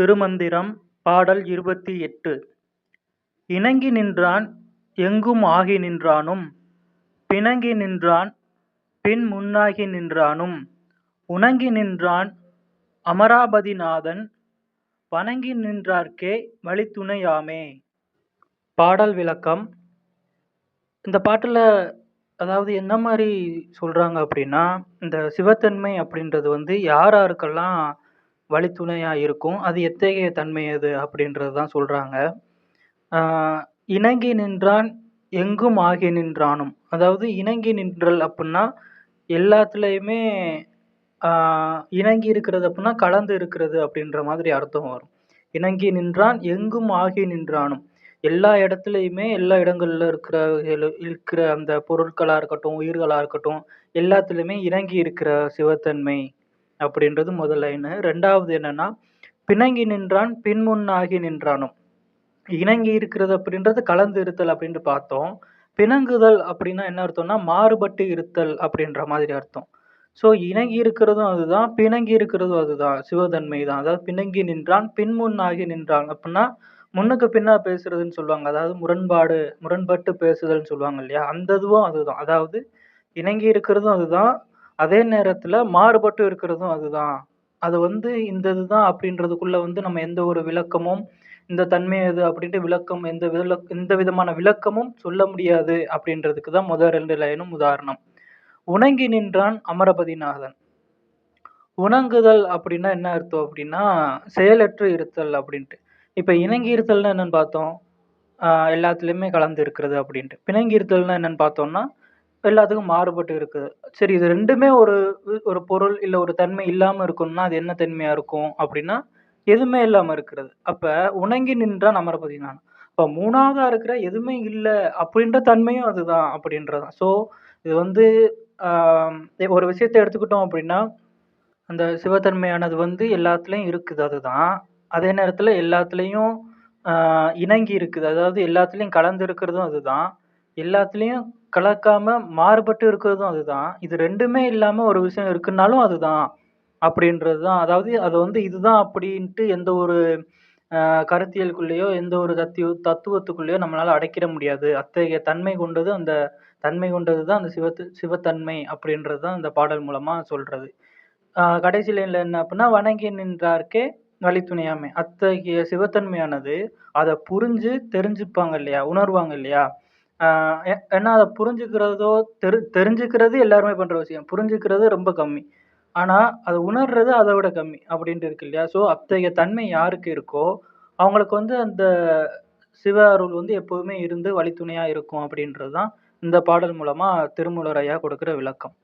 திருமந்திரம் பாடல் இருபத்தி எட்டு. இணங்கி நின்றான் எங்கும் ஆகி நின்றானும். பிணங்கி நின்றான் பின் முன்னாகி நின்றானும். உணங்கி நின்றான் அமராபதிநாதன். வணங்கி நின்றார்க்கே வழித்துணையாமே. பாடல் விளக்கம். இந்த பாட்டில் அதாவது என்ன மாதிரி சொல்கிறாங்க அப்படின்னா இந்த சிவத்தன்மை அப்படின்றது வந்து யார் யாருக்கெல்லாம் வழித்துணையாக இருக்கும். அது எத்தகைய தன்மை அது அப்படின்றது தான் சொல்கிறாங்க இணங்கி நின்றான் எங்கும் ஆகி நின்றானும். அதாவது இணங்கி நின்றல் அப்படின்னா எல்லாத்துலேயுமே இணங்கி இருக்கிறது அப்படின்னா கலந்து இருக்கிறது அப்படின்ற மாதிரி அர்த்தம் வரும். இணங்கி நின்றான் எங்கும் ஆகி நின்றானும். எல்லா இடத்துலையுமே எல்லா இடங்கள்ல இருக்கிற இருக்கிற அந்த பொருட்களாக இருக்கட்டும் உயிர்களாக இருக்கட்டும் எல்லாத்துலேயுமே இணங்கி இருக்கிற சிவத்தன்மை அப்படின்றது முதல் லைனு ரெண்டாவது என்னன்னா பிணங்கி நின்றான் பின்முன்னாகி நின்றானும். இணங்கி இருக்கிறது அப்படின்றது கலந்து இருத்தல் அப்படின்ட்டு பார்த்தோம். பிணங்குதல் அப்படின்னா என்ன அர்த்தம்னா மாறுபட்டு இருத்தல் அப்படின்ற மாதிரி அர்த்தம். ஸோ இணங்கி இருக்கிறதும் அதுதான் பிணங்கி இருக்கிறதும் அதுதான் சிவதன்மை தான் அதாவது பிணங்கி நின்றான் பின்முன்னாகி நின்றான் அப்படின்னா முன்னுக்கு பின்னா பேசுறதுன்னு சொல்லுவாங்க. அதாவது முரண்பாடு முரண்பட்டு பேசுதல்னு சொல்லுவாங்க இல்லையா? அந்த இதுவும் அதுதான். அதாவது இணங்கி இருக்கிறதும் அதுதான் அதே நேரத்தில் மாறுபட்டு இருக்கிறதும் அதுதான். அது வந்து இந்த இதுதான் அப்படின்றதுக்குள்ள வந்து நம்ம எந்த ஒரு விளக்கமும் இந்த தன்மை இது அப்படின்ட்டு விளக்கம் எந்த விளக் எந்த விதமான விளக்கமும் சொல்ல முடியாது அப்படின்றதுக்கு தான் முதல் ரெண்டு லைனும் உதாரணம். உணங்கி நின்றான் அமரபதிநாதன். உணங்குதல் அப்படின்னா என்ன அர்த்தம் அப்படின்னா செயலற்று இருத்தல் அப்படின்ட்டு. இப்போ இணங்கி இருத்தல்னா என்னன்னு பார்த்தோம்? எல்லாத்துலேயுமே கலந்து இருக்கிறது அப்படின்ட்டு. பிணங்கி இருத்தல்னா என்னன்னு பார்த்தோம்னா எல்லாத்துக்கும் மாறுபட்டு இருக்குது. சரி இது ரெண்டுமே ஒரு ஒரு பொருள் இல்லை ஒரு தன்மை இல்லாமல் இருக்கணும்னா அது என்ன தன்மையாக இருக்கும் அப்படின்னா எதுவுமே இல்லாமல் இருக்கிறது. அப்போ உணங்கி நின்றா அமரபதி பார்த்தீங்கன்னா இப்போ மூணாவதாக இருக்கிற எதுவுமே இல்லை அப்படின்ற தன்மையும் அதுதான் அப்படின்றது தான் ஸோ இது வந்து ஒரு விஷயத்தை எடுத்துக்கிட்டோம் அப்படின்னா அந்த சிவத்தன்மையானது வந்து எல்லாத்துலேயும் இருக்குது அதுதான். அதே நேரத்தில் எல்லாத்துலேயும் இணங்கி இருக்குது. அதாவது எல்லாத்துலேயும் கலந்து இருக்கிறதும் அதுதான். எல்லாத்துலேயும் கலக்காம மாறுபட்டு இருக்கிறதும் அதுதான். இது ரெண்டுமே இல்லாமல் ஒரு விஷயம் இருக்குன்னாலும் அதுதான் அப்படின்றது தான் அதாவது அது வந்து இதுதான் அப்படின்ட்டு எந்த ஒரு கருத்தியலுக்குள்ளேயோ எந்த ஒரு தத்துவ தத்துவத்துக்குள்ளேயோ நம்மளால் அடைக்கிட முடியாது. அத்தகைய தன்மை கொண்டது அந்த தன்மை கொண்டது தான் அந்த சிவத்து சிவத்தன்மை அப்படின்றது தான் இந்த பாடல் மூலமாக சொல்கிறது கடைசி லைனில் என்ன அப்படின்னா வணங்கி நின்றார்க்கே வழித்துணையாமை. அத்தகைய சிவத்தன்மையானது அதை புரிஞ்சு தெரிஞ்சுப்பாங்க இல்லையா? உணர்வாங்க இல்லையா? ஏன்னா அதை புரிஞ்சுக்கிறதோ தெரி தெரிஞ்சுக்கிறது எல்லாருமே பண்ணுற விஷயம். புரிஞ்சுக்கிறது ரொம்ப கம்மி. ஆனால் அதை உணர்றது அதை விட கம்மி அப்படின்ட்டு இருக்கு இல்லையா? ஸோ அத்தகைய தன்மை யாருக்கு இருக்கோ அவங்களுக்கு வந்து அந்த சிவ அருள் வந்து எப்போதுமே இருந்து வழித்துணையாக இருக்கும் அப்படின்றது தான் இந்த பாடல் மூலமாக திருமூலர் ஐயா கொடுக்குற விளக்கம்.